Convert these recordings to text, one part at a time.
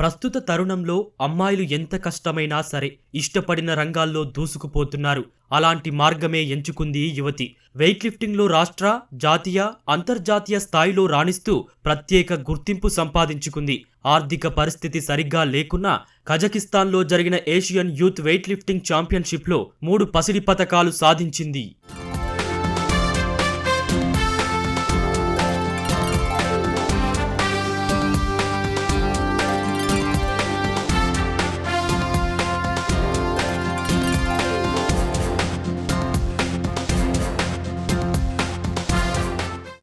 ప్రస్తుత తరుణంలో అమ్మాయిలు ఎంత కష్టమైనా సరే ఇష్టపడిన రంగాల్లో దూసుకుపోతున్నారు. అలాంటి మార్గమే ఎంచుకుంది యువతి. వెయిట్ లిఫ్టింగ్లో రాష్ట్ర జాతీయ అంతర్జాతీయ స్థాయిలో రాణిస్తూ ప్రత్యేక గుర్తింపు సంపాదించుకుంది. ఆర్థిక పరిస్థితి సరిగ్గా లేకున్నా కజకిస్తాన్లో జరిగిన ఏషియన్ యూత్ వెయిట్ లిఫ్టింగ్ ఛాంపియన్షిప్లో మూడు పసిడి పతకాలు సాధించింది.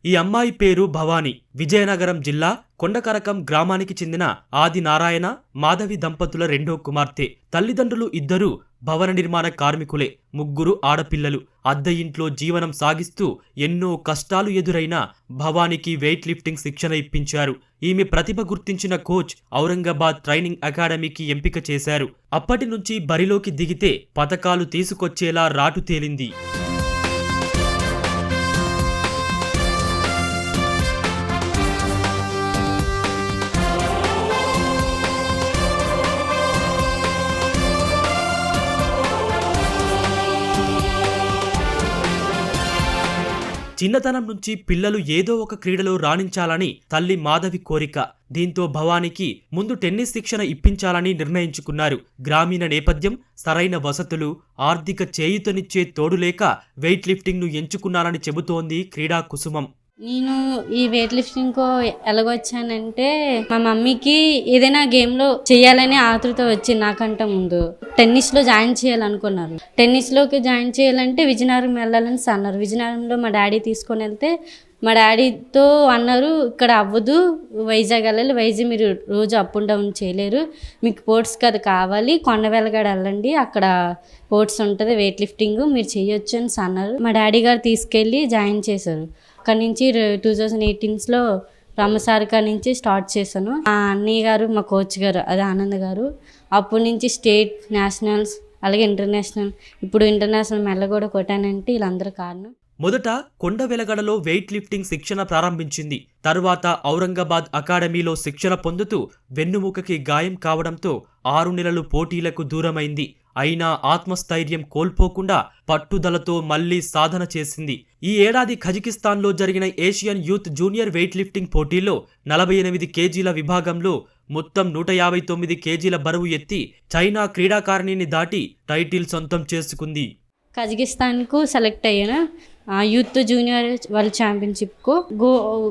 ఈ అమ్మాయి పేరు భవాని. విజయనగరం జిల్లా కొండకరకం గ్రామానికి చెందిన ఆది నారాయణ మాధవి దంపతుల రెండో కుమార్తె. తల్లిదండ్రులు ఇద్దరూ భవన నిర్మాణ కార్మికులే. ముగ్గురు ఆడపిల్లలు. అద్దె ఇంట్లో జీవనం సాగిస్తూ ఎన్నో కష్టాలు ఎదురైన భవానికి వెయిట్ లిఫ్టింగ్ శిక్షణ ఇప్పించారు. ఈమె ప్రతిభ గుర్తించిన కోచ్ ఔరంగాబాద్ ట్రైనింగ్ అకాడమీకి ఎంపిక చేశారు. అప్పటి నుంచి బరిలోకి దిగితే పథకాలు తీసుకొచ్చేలా రాటు తేలింది. చిన్నతనం నుంచి పిల్లలు ఏదో ఒక క్రీడలో రాణించాలని తల్లి మాధవి కోరిక. దీంతో భవానికి ముందు టెన్నిస్ శిక్షణ ఇప్పించాలని నిర్ణయించుకున్నారు. గ్రామీణ నేపథ్యం సరైన వసతులు ఆర్థిక చేయుతనిచ్చే తోడులేక వెయిట్ లిఫ్టింగ్ను ఎంచుకున్నారని చెబుతోంది క్రీడా కుసుమం. నేను ఈ వెయిట్ లిఫ్టింగ్ ఎలాగొచ్చానంటే మా మమ్మీకి ఏదైనా గేమ్లో చేయాలనే ఆతృత వచ్చింది నాకంటే ముందు. టెన్నిస్లో జాయిన్ చేయాలనుకున్నారు. టెన్నిస్లోకి జాయిన్ చేయాలంటే విజయనగరం వెళ్ళాలని అన్నారు విజయనగరంలో మా డాడీ తీసుకొని వెళ్తే మా డాడీతో అన్నారు ఇక్కడ అవ్వదు. వైజాగ్ వెళ్ళాలి. వైజాగ్ మీరు రోజు అప్ అండ్ డౌన్ చేయలేరు. మీకు పోర్ట్స్కి కదా కావాలి. కొండవెలగాడ వెళ్ళండి. అక్కడ స్పోర్ట్స్ ఉంటుంది. వెయిట్ లిఫ్టింగ్ మీరు చేయొచ్చు అని అన్నారు మా డాడీ గారు తీసుకెళ్ళి జాయిన్ చేశారు. అక్కడి నుంచి టూ థౌజండ్ ఎయిటీన్స్లో రామసారిక నుంచి స్టార్ట్ చేశాను. మా అన్నయ్య గారు మా కోచ్ గారు అదే ఆనంద్ గారు. అప్పటి నుంచి స్టేట్ నేషనల్స్ అలాగే ఇంటర్నేషనల్ ఇప్పుడు ఇంటర్నేషనల్ మెల్ల కూడా కొట్టానంటే వీళ్ళందరూ కారణం. మొదట కొండ వెలగడలో వెయిట్ లిఫ్టింగ్ శిక్షణ ప్రారంభించింది. తరువాత ఔరంగాబాద్ అకాడమీలో శిక్షణ పొందుతూ వెన్నుముకకి గాయం కావడంతో ఆరు నెలలు పోటీలకు దూరమైంది. అయినా ఆత్మస్థైర్యం కోల్పోకుండా పట్టుదలతో మళ్ళీ సాధన చేసింది. ఈ ఏడాది కజకిస్తాన్లో జరిగిన Asian youth junior weight lifting పోటీల్లో నలభై ఎనిమిది కేజీల విభాగంలో మొత్తం నూట యాభై తొమ్మిది కేజీల బరువు ఎత్తి చైనా క్రీడాకారిణిని దాటి టైటిల్ సొంతం చేసుకుంది. కజకిస్తాన్కు సెలెక్ట్ అయిన యూత్ జూనియర్ వరల్డ్ ఛాంపియన్షిప్కు go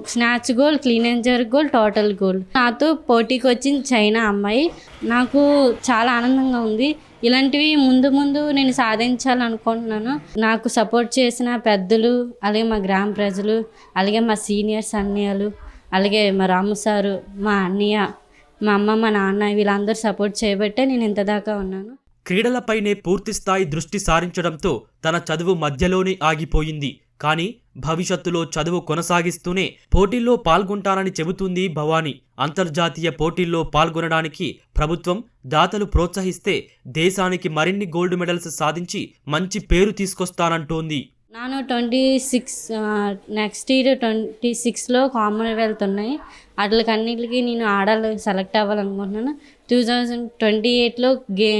snatch gold clean and gold total gold. నాతో పోటీకి వచ్చిన చైనా అమ్మాయి నాకు చాలా ఆనందంగా ఉంది. ఇలాంటివి ముందు ముందు నేను సాధించాలనుకుంటున్నాను. నాకు సపోర్ట్ చేసిన పెద్దలు అలాగే మా గ్రామ ప్రజలు అలాగే మా సీనియర్స్ అన్నయ్యలు అలాగే మా రాము సారు మా అన్నయ్య మా అమ్మ మా నాన్న వీళ్ళందరూ సపోర్ట్ చేయబట్టే నేను ఇంత దాకా ఉన్నాను. క్రీడలపైనే పూర్తిస్థాయి దృష్టి సారించడంతో తన చదువు మధ్యలోనే ఆగిపోయింది. కానీ భవిష్యత్తులో చదువు కొనసాగిస్తూనే పోటీల్లో పాల్గొంటానని చెబుతుంది భవానీ. అంతర్జాతీయ పోటీల్లో పాల్గొనడానికి ప్రభుత్వం దాతలు ప్రోత్సహిస్తే దేశానికి మరిన్ని గోల్డ్ మెడల్స్ సాధించి మంచి పేరు తీసుకొస్తానంటోంది. నాను twenty six next year twenty సిక్స్లో కామన్వెల్త్ ఉన్నాయి. వాటికన్నిటికి నేను ఆడాలి సెలెక్ట్ అవ్వాలనుకుంటున్నాను. టూ థౌజండ్ ట్వంటీ ఎయిట్లో గే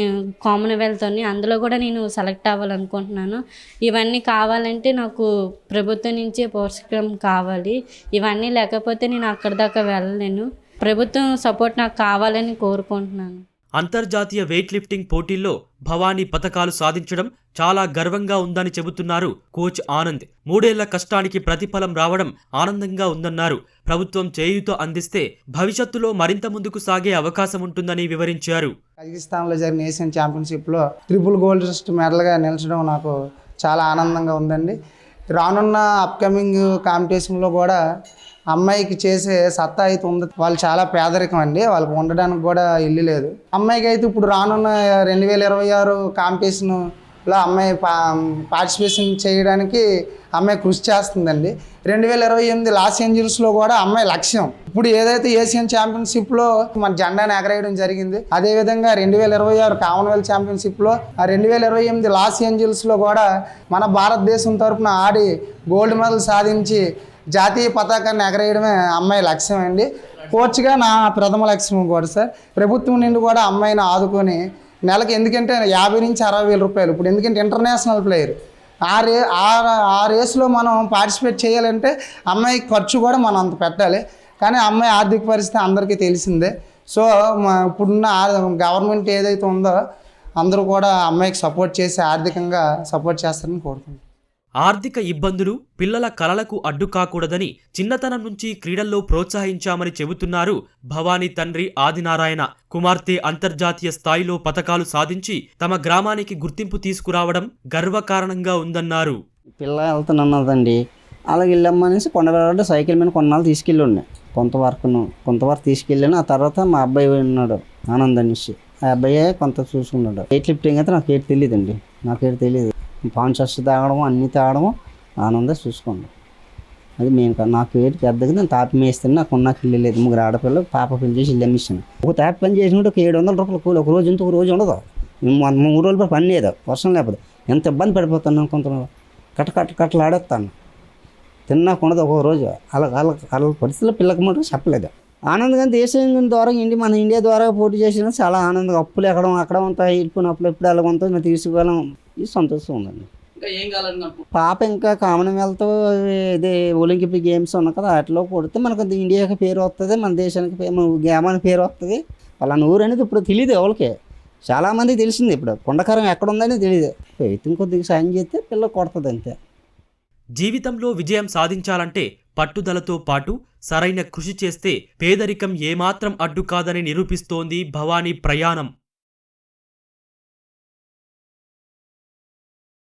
కామన్వెల్త్ ఉన్నాయి. అందులో కూడా నేను సెలెక్ట్ అవ్వాలనుకుంటున్నాను. ఇవన్నీ కావాలంటే నాకు ప్రభుత్వం నుంచే పోషకం కావాలి. ఇవన్నీ లేకపోతే నేను అక్కడి దాకా వెళ్ళలేను. ప్రభుత్వం సపోర్ట్ నాకు కావాలని కోరుకుంటున్నాను. అంతర్జాతీయ వెయిట్ లిఫ్టింగ్ పోటీల్లో భవానీ పథకాలు సాధించడం చాలా గర్వంగా ఉందని చెబుతున్నారు కోచ్ ఆనంద్. మూడేళ్ళ కష్టానికి ప్రతిఫలం రావడం ఆనందంగా ఉందన్నారు. ప్రభుత్వం చేయూత అందిస్తే భవిష్యత్తులో మరింత ముందుకు సాగే అవకాశం ఉంటుందని వివరించారు. కజకిస్తాన్లో జరిగిన ఏషియన్ ఛాంపియన్షిప్లో ట్రిపుల్ గోల్డ్ మెడల్గా నిలచడం నాకు చాలా ఆనందంగా ఉందండి. రానున్న అప్కమింగ్ కాంపిటీషన్లో కూడా అమ్మాయికి చేసే సత్తా అయితే ఉంది. వాళ్ళు చాలా పేదరికం అండి. వాళ్ళకి ఉండడానికి కూడా ఇల్లు లేదు. అమ్మాయికి అయితే ఇప్పుడు రానున్న రెండు వేల ఇరవై ఆరు కాంపిటీషన్లో అమ్మాయి పా పార్టిసిపేషన్ చేయడానికి అమ్మాయి కృషి చేస్తుందండి. రెండు వేల ఇరవై ఎనిమిది లాస్ ఏంజల్స్లో కూడా అమ్మాయి లక్ష్యం. ఇప్పుడు ఏదైతే ఏషియన్ ఛాంపియన్షిప్లో మన జెండాను ఎగరేయడం జరిగింది అదేవిధంగా రెండు వేల ఇరవై ఆరు కామన్వెల్త్ ఛాంపియన్షిప్లో ఆ రెండు వేల ఇరవై ఎనిమిది లాస్ ఏంజల్స్లో కూడా మన భారతదేశం తరపున ఆడి గోల్డ్ మెడల్ సాధించి జాతీయ పతాకాన్ని ఎగరేయడమే అమ్మాయి లక్ష్యం అండి. కోచ్గా నా ప్రథమ లక్ష్యం కూడా సార్. ప్రభుత్వం నుండి కూడా అమ్మాయిని ఆదుకొని నెలకి ఎందుకంటే యాభై నుంచి అరవై వేల రూపాయలు. ఇప్పుడు ఎందుకంటే ఇంటర్నేషనల్ ప్లేయర్. ఆ రే ఆ ఆ రేస్లో మనం పార్టిసిపేట్ చేయాలంటే అమ్మాయి ఖర్చు కూడా మనం అంత పెట్టాలి. కానీ అమ్మాయి ఆర్థిక పరిస్థితి అందరికీ తెలిసిందే. సో మా ఇప్పుడున్న గవర్నమెంట్ ఏదైతే ఉందో అందరూ కూడా అమ్మాయికి సపోర్ట్ చేసి ఆర్థికంగా సపోర్ట్ చేస్తారని కోరుకుంటున్నాను ఆర్థిక ఇబ్బందులు పిల్లల కలలకు అడ్డు కాకూడదని చిన్నతనం నుంచి క్రీడల్లో ప్రోత్సహించామని చెబుతున్నారు భవానీ తండ్రి ఆదినారాయణ. కుమార్తె అంతర్జాతీయ స్థాయిలో పథకాలు సాధించి తమ గ్రామానికి గుర్తింపు తీసుకురావడం గర్వకారణంగా ఉందన్నారు. పిల్ల వెళ్తున్నదండి అలాగే వెళ్ళమ్మనేసి కొండవెళ్ళాడు సైకిల్ మీద కొన్నాళ్ళు తీసుకెళ్ళండి. కొంతవరకును కొంతవరకు తీసుకెళ్ళాను ఆ తర్వాత మా అబ్బాయి ఉన్నాడు ఆనంద్ అనేసి. ఆ అబ్బాయి కొంత చూసుకున్నాడు. వెయిట్ లిఫ్టింగ్ అయితే నాకు ఏటి తెలియదండి నాకేటి తెలియదు పాన్ చెస్ తాగడం అన్నీ తాగడం ఆనందం చూసుకోండి. అది మేము నాకు ఏటి పెద్దగా నేను తాపి మేస్తాను నాకు ఉన్న ఇల్లు లేదు. ముగ్గురు ఆడపిల్లలు పాప పెళ్ళి చేసి ఇల్లు అమ్మిస్తాను ఒక తాపి పని చేసినట్టు ఒక ఏడు వందల రూపాయలు కూలి ఒక రోజు ఇంత ఒక రోజు ఉండదు. మూడు రోజులు పని లేదు వర్షం లేకపోతే. ఎంత ఇబ్బంది పడిపోతాను కొంత కట్ట కట్ట కట్టలు ఆడేస్తాను. తిన్నాకుండదు ఒక రోజు. అలా వాళ్ళ అలా పరిస్థితుల్లో పిల్లకి మటుకు చెప్పలేదు. ఆనందంగా దేశం ద్వారా ఇండి మన ఇండియా ద్వారా పోటీ చేసిన చాలా ఆనందంగా అప్పులు ఎక్కడం అక్కడ ఉంటాయి వెళ్ళిపోయిన అప్పులు ఎప్పుడు అలా ఉంటుందో మేము ఇది సంతోషం ఉందండి. పాప ఇంకా కామన్వెల్త్ ఇది ఒలింపిక్ గేమ్స్ ఉన్నాయి కదా వాటిలో కొడితే మనకు ఇండియాకి పేరు వస్తుంది మన దేశానికి పేరు మన గ్రామానికి పేరు వస్తుంది వాళ్ళ ఊరు అనేది ఇప్పుడు తెలియదు ఎవరికి. చాలామందికి తెలిసింది ఇప్పుడు కొండకారం ఎక్కడ ఉందని తెలియదు అయితే కొద్దిగా సాయం చేస్తే పిల్ల కొడుతుంది అంతే. జీవితంలో విజయం సాధించాలంటే పట్టుదలతో పాటు సరైన కృషి చేస్తే పేదరికం ఏమాత్రం అడ్డు కాదని నిరూపిస్తోంది భవానీ ప్రయాణం.